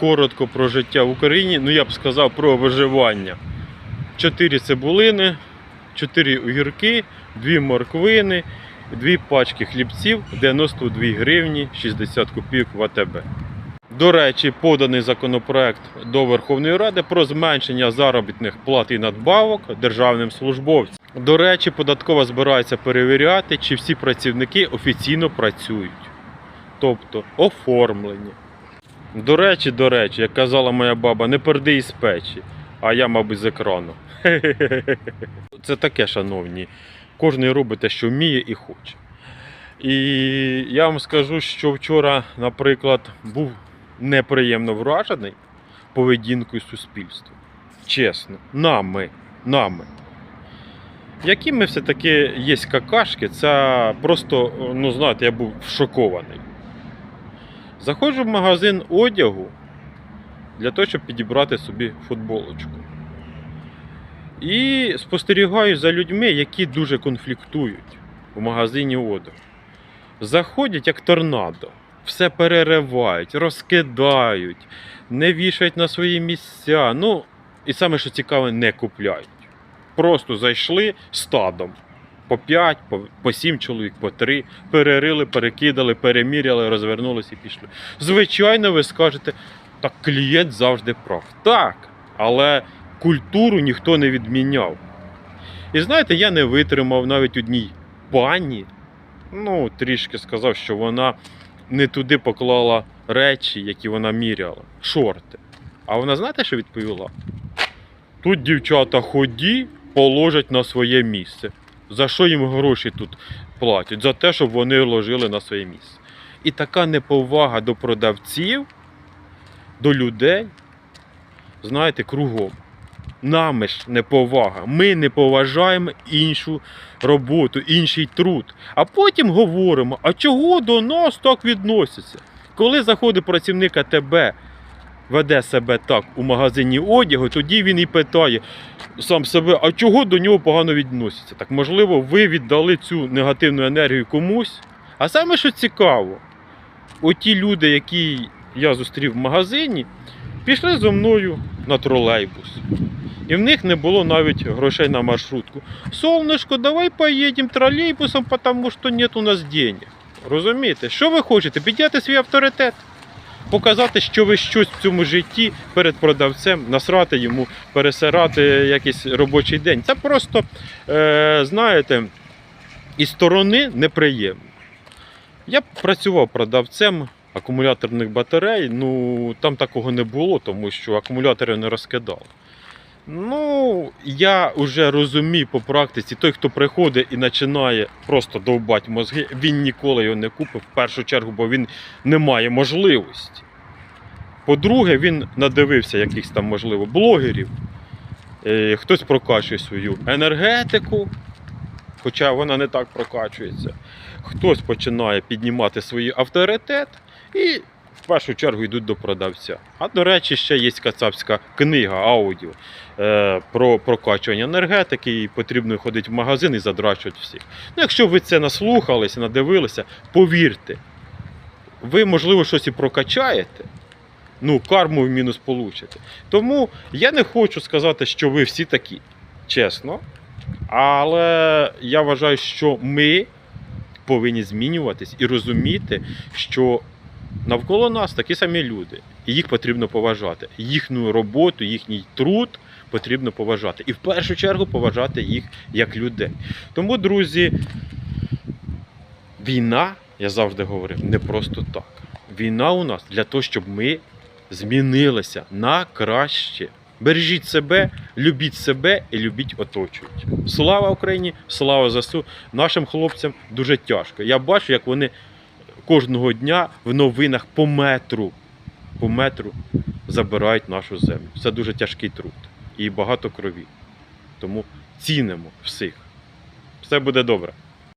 коротко про життя в Україні, ну я б сказав про виживання. Чотири цибулини, чотири огірки, дві морквини, дві пачки хлібців, 92 гривні 60 копійок в АТБ. До речі, поданий законопроект до Верховної Ради про зменшення заробітних плат і надбавок державним службовцям. До речі, податкова збирається перевіряти, чи всі працівники офіційно працюють, тобто оформлені. До речі, до речі, як казала моя баба, не перди із печі, а я, мабуть, з екрану. Це таке, шановні. Кожен робить те, що вміє і хоче. І я вам скажу, що вчора, наприклад, був неприємно вражений поведінкою суспільства. Чесно, нами, нами. Які ми все-таки є какашки, це просто, ну знаєте, я був шокований. Заходжу в магазин одягу для того, щоб підібрати собі футболочку. І спостерігаю за людьми, які дуже конфліктують в магазині одягу. Заходять як торнадо, все переривають, розкидають, не вішають на свої місця. Ну, і саме, що цікаве, не купляють. Просто зайшли стадом. По 5, по, по 7 чоловік, по 3, перерили, перекидали, переміряли, розвернулися і пішли. Звичайно, ви скажете, так клієнт завжди прав. Так, але культуру ніхто не відміняв. І знаєте, я не витримав навіть одній пані, ну, трішки сказав, що вона не туди поклала речі, які вона міряла, шорти. А вона знаєте, що відповіла? Тут дівчата ході, положать на своє місце. За що їм гроші тут платять? За те, щоб вони ложили на своє місце. І така неповага до продавців, до людей, знаєте, кругом. Нами ж неповага. Ми не поважаємо іншу роботу, інший труд. А потім говоримо, а чого до нас так відносяться? Коли заходить працівник АТБ, веде себе так у магазині одягу, тоді він і питає сам себе, а чого до нього погано відносяться? Так можливо, ви віддали цю негативну енергію комусь. А саме що цікаво, оті люди, які я зустрів в магазині, пішли зо мною на тролейбус. І в них не було навіть грошей на маршрутку. Солнышко, давай поїдемо тролейбусом, тому що нет у нас денег. Розумієте, що ви хочете? Підняти свій авторитет, показати, що ви щось в цьому житті перед продавцем, насрати йому, пересирати якийсь робочий день. Це просто, е, знаєте, із сторони неприємно. Я працював продавцем акумуляторних батарей, ну там такого не було, тому що акумулятори не розкидали. Ну, я вже розумію по практиці, той, хто приходить і починає просто довбати мозги, він ніколи його не купив в першу чергу, бо він не має можливості. По-друге, він надивився якихось там, можливо, блогерів. Е, Хтось прокачує свою енергетику, хоча вона не так прокачується. Хтось починає піднімати свій авторитет і в першу чергу йдуть до продавця. А до речі, ще є кацапська книга аудіо е, про прокачування енергетики, і потрібно ходити в магазин і задрачувати всіх. Ну, якщо ви це наслухалися, надивилися, повірте, ви, можливо, щось і прокачаєте. Ну, карму в мінус получите. Тому я не хочу сказати, що ви всі такі, чесно. Але я вважаю, що ми повинні змінюватись і розуміти, що навколо нас такі самі люди, і їх потрібно поважати. Їхню роботу, їхній труд потрібно поважати. І в першу чергу поважати їх як людей. Тому, друзі, війна, я завжди говорив, не просто так. Війна у нас для того, щоб ми змінилися на краще. Бережіть себе, любіть себе і любіть оточують. Слава Україні! Слава ЗСУ! Нашим хлопцям дуже тяжко. Я бачу, як вони кожного дня в новинах по метру, по метру забирають нашу землю. Це дуже тяжкий труд і багато крові. Тому цінимо всіх. Все буде добре.